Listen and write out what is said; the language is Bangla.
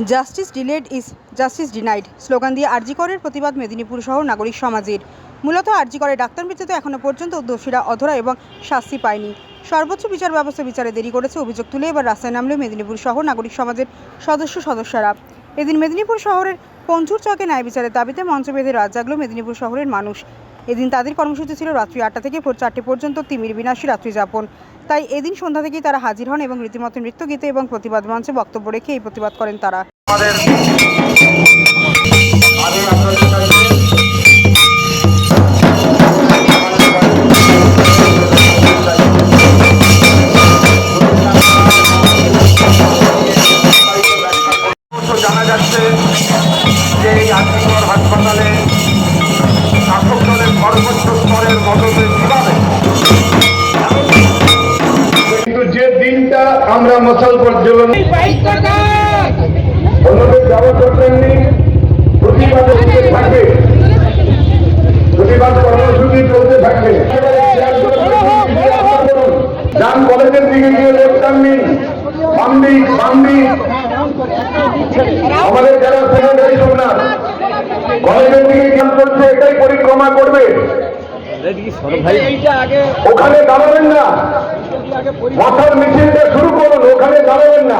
Justice delayed is justice denied. Slogan দিয়ে আরজিকরের প্রতিবাদ মেদিনীপুর সহ নাগরিক সমাজের। মূলত আরজিকরের ডাক্তার মৃত্যুতে এখনও পর্যন্ত দোষীরা অধরা এবং শাস্তি পায়নি। সর্বোচ্চ বিচার ব্যবস্থা বিচারে দেরি করেছে অভিযোগ তুলে এবার রাস্তায় নামলে মেদিনীপুর সহ নাগরিক সমাজের সদস্য সদস্যরা। এদিন মেদিনীপুর শহরের পঞ্চুর চকে ন্যায় বিচারের দাবিতে মঞ্চ বেঁধে রাত জাগলো মেদিনীপুর শহরের মানুষ। এদিন তাদের কর্মসূচি ছিল রাত্রি আটটা থেকে ভোর চারটে পর্যন্ত তিমির বিনাশী রাত্রি যাপন। তাই এদিন সন্ধ্যা থেকেই তারা হাজির হন এবং রীতিমতো নৃত্য গীতে এবং প্রতিবাদ মঞ্চে বক্তব্য রেখে এই প্রতিবাদ করেন তারা। জানা যাচ্ছে যে এই আর্থিকর হাসপাতালে যে দিনটা আমরা মশাল প্রজ্বলন প্রতিবাদ থাকবে। প্রতিবাদ কর্মসূচি চলতে থাকবে। যান কলেজের দিকে গিয়ে নিন বান্দি বান্দি আমাদের যারা সেক্রেটারি সোমনাথ কলেজের দিকে করছে এটাই পরিক্রমা করবে। ওখানে দাঁড়াবেন না। মাথার মিছিলটা শুরু করুন ওখানে দাঁড়াবেন না।